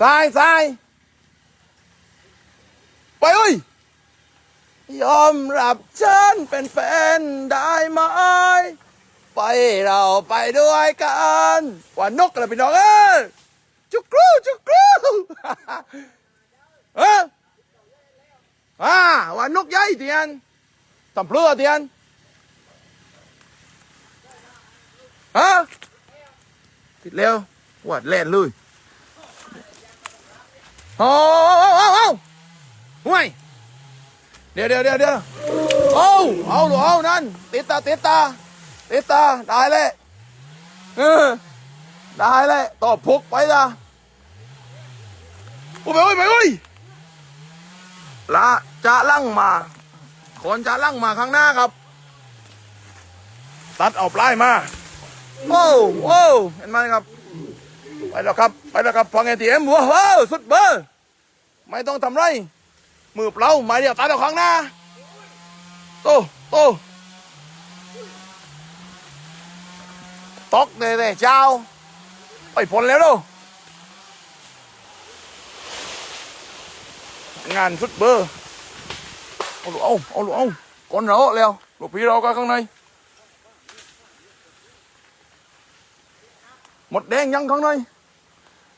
ซ้ายซ้ายไปเอ้ยยอมรับฉันเป็นแฟนได้ไหม ไปเราไปด้วยกันว่านกอะไรพี่น้องเอ้ยจุกรูจุกรูเอออ่าว่านกใหญ่เตียนตำเพลือเตียนฮะติดแล้ววัดแล่นเลย โอ้โห่วยเดี๋ยวเดี๋ยวเดี๋ยวเดี๋ยวเอาเอาหรือเอานั่นติดตาติดตาติดตาได้เลยเออได้เลยต่อพกไปละโอ้ยไปโอ้ยไปโอ้ยละจะลั่งมาคนจะลั่งมาข้างหน้าครับ ตัดเอาปลายมาโอ้โอ้เห็นไหมครับ ไปแล้วครับ ไปแล้วครับฟังเอทีเอ็มว้าวสุดเบอร์ไม่ต้องทำไร มือเปล่าไม่เดียวตัดเอาข้งหน้าโตโตตกเน่ๆเจ้า ไปผลแล้วดูงานสุดเบอร์เอาลูกเอาเอาลูกเอาก่อนเราแล้วลูกพี่เราก็ข้างในหมดแดงยังข้างใน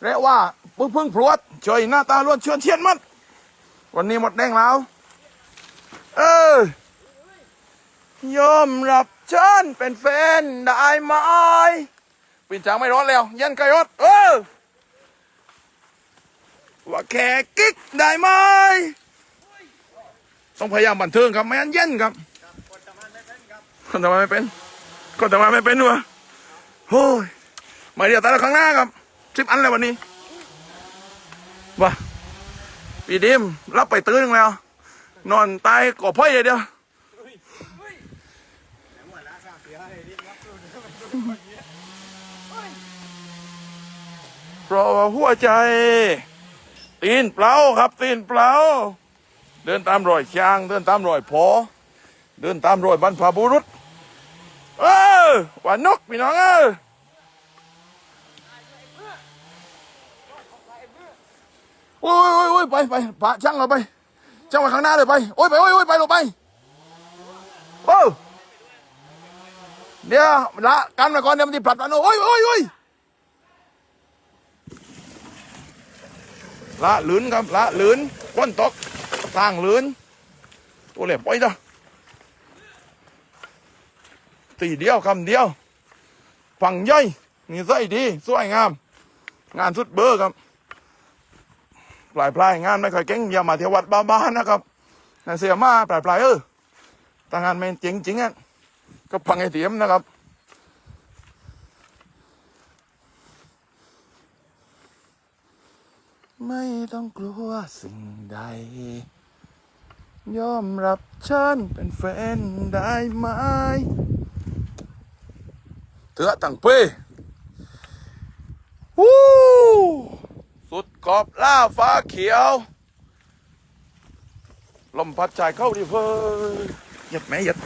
เรียกว่าพึ่งพึ่งพรวดเฉยหน้าตาล้วนเชื่อเชียนมัด วันนี้หมดแดงแล้ว เออยอมรับฉันเป็นแฟนได้ไหมปิ่นจางไม่ร้อนแล้ว ยันไกรถเออว่าแค่กิ๊กได้ไหมต้องพยายามบันเทิงครับไม่งั้นเย็นครับคนทำไมไม่เป็นคนทำไมไม่เป็นวะโอ้ยมาเดียวต่ละครั้งหน้าครับ สิบอันแล้ววันนี้ว่าปีดิมรับไปตื้อหนึงแล้ว นอนตายก่อพ่อยเลยเดียวเพราะว่าหัวใจ ตีนเปล่าครับ ตีนเปล่าเดินตามรอยช้าง เดินตามรอยพอ เดินตามรอยบรรพบุรุษ เออว่านกพี่น้องเออ โอ้ยโอ้ยโอ้ยไปไปพาช่างเราไปช่างไปข้างหน้าเลยไปโอ้ยไปโอ้ยโอ้ยไปลงไปโอ้เดี๋ยวละกันมาก่อนเดี๋ยวมันจะผลัดกันโอ้ยโอ้ยโอ้ยละหลืนครับละหลืนก้นตกสร้างหลืนตัวเหล็บไปจ้ะตีเดียวคำเดียวฝังย่อยนี่ใส่ดีสวยงาม งานสุดเบอร์ครับ ปลายปลายงานไม่ค่อยเก่งอย่ามาเที่ยววัดบ้าๆนะครับนันเสียมาปลายปลายเออแต่งานไม่จริงจริงอะก็พังไอเตียมนะครับไม่ต้องกลัวสิ่งใด ยอมรับฉันเป็นแฟนได้ไหมเถือะตังเป้วู้ สุดขอบล่าฟ้าเขียว ลมพัดชายเข้าดิเพื่อหยัดแม่หยัด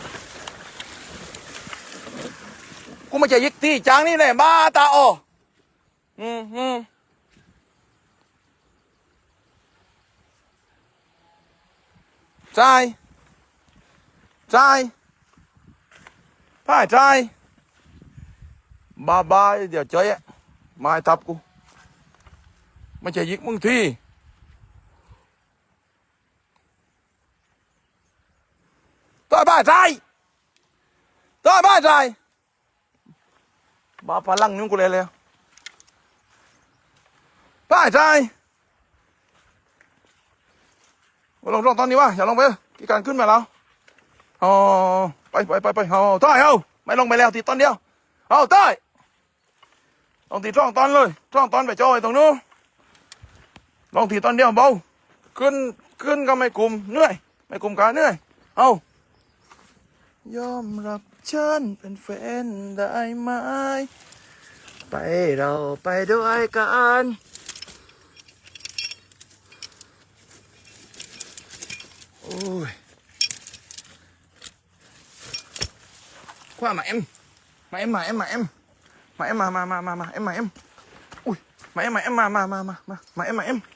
กูไม่ใช่ยิกที่จางนี่แหละมาตาโออืมอืมใจใจพ่ายใจบายบายเดี๋ยวเจออะมาทับกู ไม่ใช่ยิกมึงทีต่อบ้าใจต่อบ้าใจบ้าพลังนุ่งกูเลยเลยบ้าใจมาลงลงตอนนี้วะอย่าลงไปกี่การขึ้นมาแล้วอ๋อไปไปไปไปเอาต่อยเอาไม่ลงไปแล้วทีตอนเดียวเอาต่อยต้องตีช่องตอนเลยช่องตอนไปจ่อยตรงนู้น ลองทีตอนเดียวเบาขึ้นขึ้นก็ไม่คุมเหนื่อย ไม่คุมขาเหนื่อย เอายอมรับฉันเป็นแฟนได้ไหม ไปเราไปด้วยกันโอ้ยคว้ามาเอ็มมาเอ็มมาเอ็มมาเอ็มมาเอ็มมามา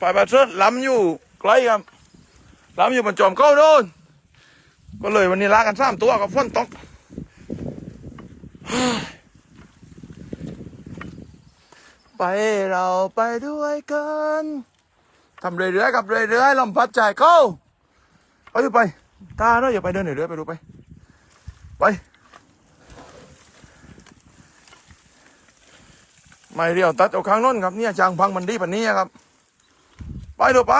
ไปประเทศล้ำอยู่ไกลครับล้ำอยู่บนจอมเก้าโดนก็เลยวันนี้ลากันสามตัวกับฝนตกไปเราไปด้วยกันทำเรื่อยๆกับเรื่อยๆลมพัดใจเข้าเอาอยู่ไปตาเนาะอย่าไปเดินเรื่อยๆไปดูไป ไป ไม่เรียวตัดเอาข้างน้นครับเนี่ยจางพังมันดีปันนี้ครับ ไปเดี๋ยวไป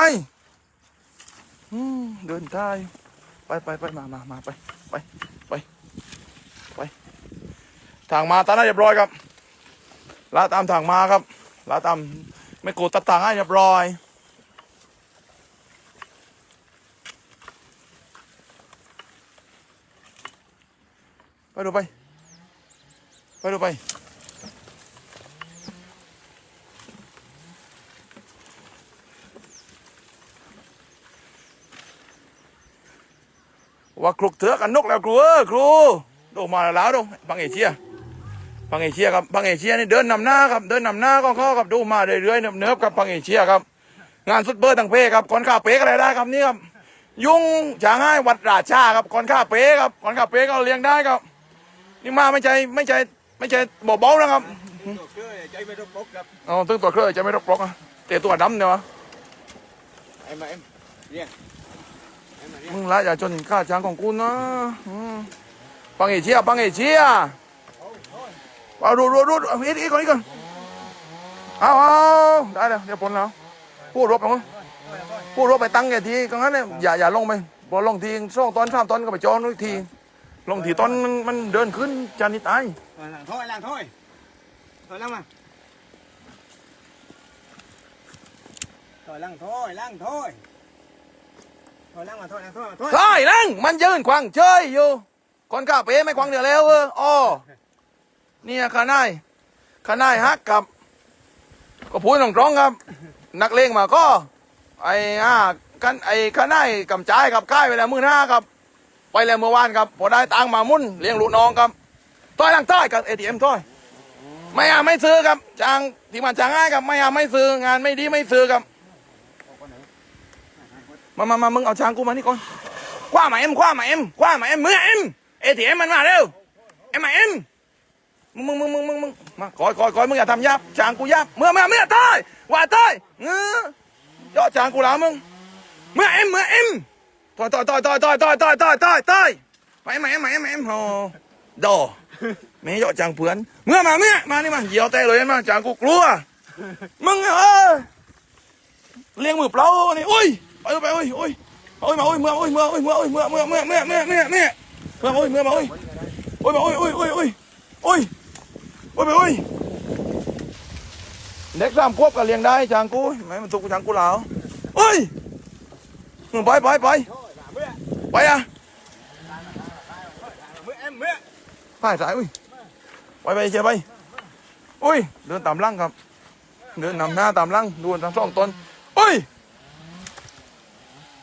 เดินได้ไปไปไปมามามาไปไปไปไปทางมาตาได้เรียบร้อยครับลาตามทางมาครับลาตามไม่โกูตัดทางให้เรียบร้อยไปดูไป ไปดูไป ว่าคลุกเถือกันนกแล้วครูเออครูดูมาแล้วดูบังเอเชียบังเอเชียครับบังเอเชียนี่เดินนำหน้าครับเดินนำหน้าของเขาครับดูมาเรื่อยๆเนิบๆครับบังเอเชียครับ งานสุดเบอร์ต่างเพครับคนข้าเป๊กอะไรได้ครับนี่ครับยุงจางให้วัดราชาครับคนข้าเป๊ครับคนข้าเป๊กก็เลี้ยงได้ครับ นี่มาไม่ใช่ไม่ใช่ไม่ใช่บ่เบาๆนะครับตัวเคยใจไม่ต้องปกครับอ๋อตึงตัวเครื่องจะไม่รกปลอกอะแต่ตัวดำเนี่ยวะไอ้มาเอ็มเรียกไอ้ มึงละอย่าจนข้าช้างของกูนะอืมบังเอเชียบังเอเชียเอาดูดูดูเอาอีกอีกก่อนอีกก่อนเอาเอาได้แล้วเดี๋ยวผลแล้วพูดรบไปมั้งพูดรบไปตั้งแกทีก็งั้นเนี่ยอย่าอย่าลงไปพอลงทีสองตอนสามตอนก็ไปจอนที ลงทีตอนมันมันเดินขึ้นจานนี้ตายล้างถ้อยล้างถ้อยถอยล้างมาถอยล้างถ้อยล้างถ้อย ถ้อยล้างมาถ้อยล้างถ้อยถ้อยใช่ลังมันยืนควางเชยอยู่คนข้าเป๋ไม่ควางเดียวแล้วเอออ๋อเนี่ยข้านายข้านายฮักกับ ก็พูดตรงๆครับ นักเลงมาก็ ไอ้อ่ากันไอ้ข้านายกำจายกับค่ายไปแล้วมือหน้าครับ ไปแล้วเมื่อวานครับพอได้ตังมามุ่นเลี้ยงลูกน้องครับต้อยลังต้อยกับเอทีเอ็มต้อยไม่เอาไม่ซื้อครับจางที่มันจางง่ายครับไม่เอาไม่ซื้องานไม่ดีไม่ซื้อครับ มามามามึงเอาช้างกูมานี่ก่อนคว้ามาเอ็มคว้ามาเอ็มคว้ามาเอ็มมือเอ็มเอทีเอ็มมันมาเร็วเอ็มมาเอ็มมึงมึงมึงมึงมึงมึงมาคอยคอยคอยมึงอย่าทำยับจางกูยับเมื่อเมื่อเมื่อตายว่าตายเงื้อยอดจางกูแล้วมึงเมื่อเอ็มเมื่อเอ็มต่อยต่อยต่อยต่อยต่อยต่อยต่อยต่อยต่อยต่อยมาเอ็มมาเอ็มมาเอ็มโอ้ดอไม่ยอดจางเพื่อนเมื่อมาเมื่อมานี่มาเหยียวเตะเลยมาจางกูกลัวมึงเออเลี้ยงมือเปล่านี่โอ้ย ไปไปโอ้ยโอ้ยโอ้ยมาโอ้ยเมื่อโอ้ยเมื่อโอ้ยเมื่อโอ้ยเมื่อเมื่อเมื่อเมื่อเมื่อเมื่อเมื่อเมื่อโอ้ยเมื่อมาโอ้ยโอ้ยมาโอ้ยโอ้ยโอ้ยโอ้ยโอ้ยโอ้ยไปโอ้ยเด็กสามขวบก็เลี้ยงได้จางกูไหมมันตุกจางกูแล้วโอ้ยมึงไปไปไปไปอะเมื่อเอ็มเมื่อไปสายอุ้ยไปไปเชียไปโอ้ยเดินตามหลังครับ เดินนำหน้าตามหลังดูทางสองตนโอ้ย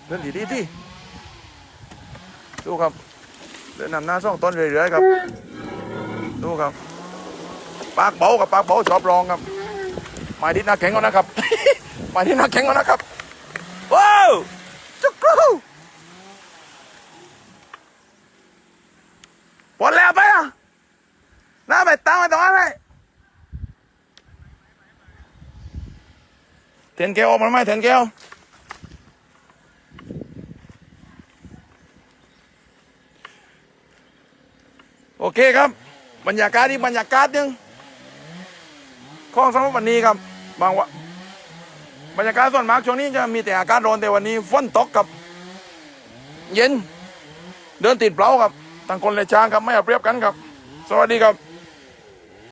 เดินดีดีดีดูครับ เดินนำหน้าสองต้นเรื่อยๆครับ ดูครับ ปากเบากับปากเบาชอบรองครับไม้ที่หน้าแข็งก่อนนะครับไม้ที่หน้าแข็งก่อนนะครับ ว้าวจุกรูหมดแล้วไปอะหน้าไปตั้งไว้ตรงนั้นเลยเทนเกลออกมาไหมเทนเกล เคครับ บรรยากาศที่บรรยากาศนึงของสำหรับวันนี้ครับ บางวะบรรยากาศส่วนมากช่วงนี้จะมีแต่อากาศร้อนแต่วันนี้ฝนตกกับ เย็น เดินติดเปล่าครับต่างคนเลยช้างครับไม่เอาเปรียบกันครับ สวัสดีครับ